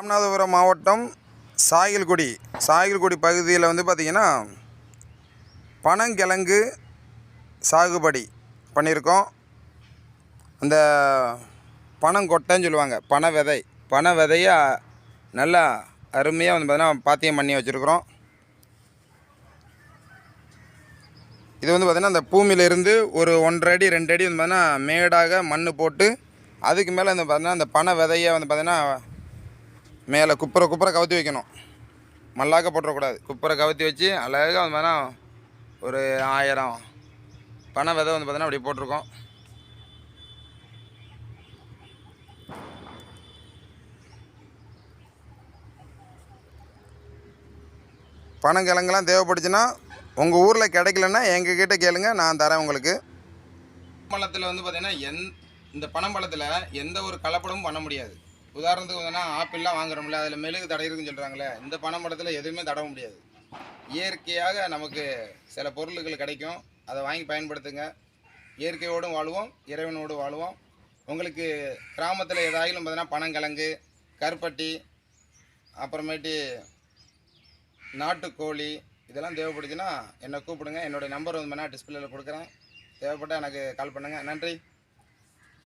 ராமநாதபுரம் மாவட்டம் சாயல்குடி. சாயல்குடி பகுதியில் வந்து பார்த்திங்கன்னா பனங்கிழங்கு சாகுபடி பண்ணியிருக்கோம். அந்த பனங்கொட்டைன்னு சொல்லுவாங்க பனை விதை பனை விதையை நல்லா அருமையாக வந்து பார்த்திங்கன்னா பாத்தியம் பண்ணி வச்சுருக்குறோம். இது வந்து பார்த்திங்கன்னா அந்த பூமியிலிருந்து ஒரு ஒன்றரை அடி ரெண்டு அடி வந்து பார்த்திங்கன்னா மேடாக மண் போட்டு அதுக்கு மேலே வந்து பார்த்திங்கன்னா அந்த பனை விதையை வந்து பார்த்திங்கன்னா மேலே குப்பரை குப்புற கவுத்தி வைக்கணும். மல்லாக்க போட்டுறக்கூடாது. குப்புற கவுத்தி வச்சு அழகாக வந்து பார்த்தீங்கன்னா ஒரு ஆயிரம் பனை விதை வந்து பார்த்தீங்கன்னா அப்படி போட்டிருக்கோம். பனங்கிழங்குலாம் தேவைப்பட்டுச்சுன்னா உங்கள் ஊரில் கிடைக்கலன்னா எங்ககிட்ட கேளுங்க நான் தரேன் உங்களுக்கு. பழத்தில் வந்து பார்த்தீங்கன்னா எந் இந்த பனம்பழத்தில் எந்த ஒரு கலப்படமும் பண்ண முடியாது. உதாரணத்துக்கு வந்தோம்னா ஆப்பிள்லாம் வாங்குறோம்ல அதில் மெழுகு தடையிருக்குன்னு சொல்கிறாங்களே இந்த பனம்பழத்தில் எதுவுமே தடவ முடியாது. இயற்கையாக நமக்கு சில பொருள்கள் கிடைக்கும். அதை வாங்கி பயன்படுத்துங்க. இயற்கையோடும் வாழுவோம் இறைவனோடும் வாழுவோம். உங்களுக்கு கிராமத்தில் ஏதாயிலும் பார்த்தீங்கன்னா பனங்கிழங்கு கருப்பட்டி அப்புறமேட்டு நாட்டுக்கோழி இதெல்லாம் தேவைப்படுச்சுன்னா என்னை கூப்பிடுங்க. என்னோடய நம்பர் வந்து நான் டிஸ்பிளேயில் கொடுக்குறேன். தேவைப்பட்டால் எனக்கு கால் பண்ணுங்கள் நன்றி.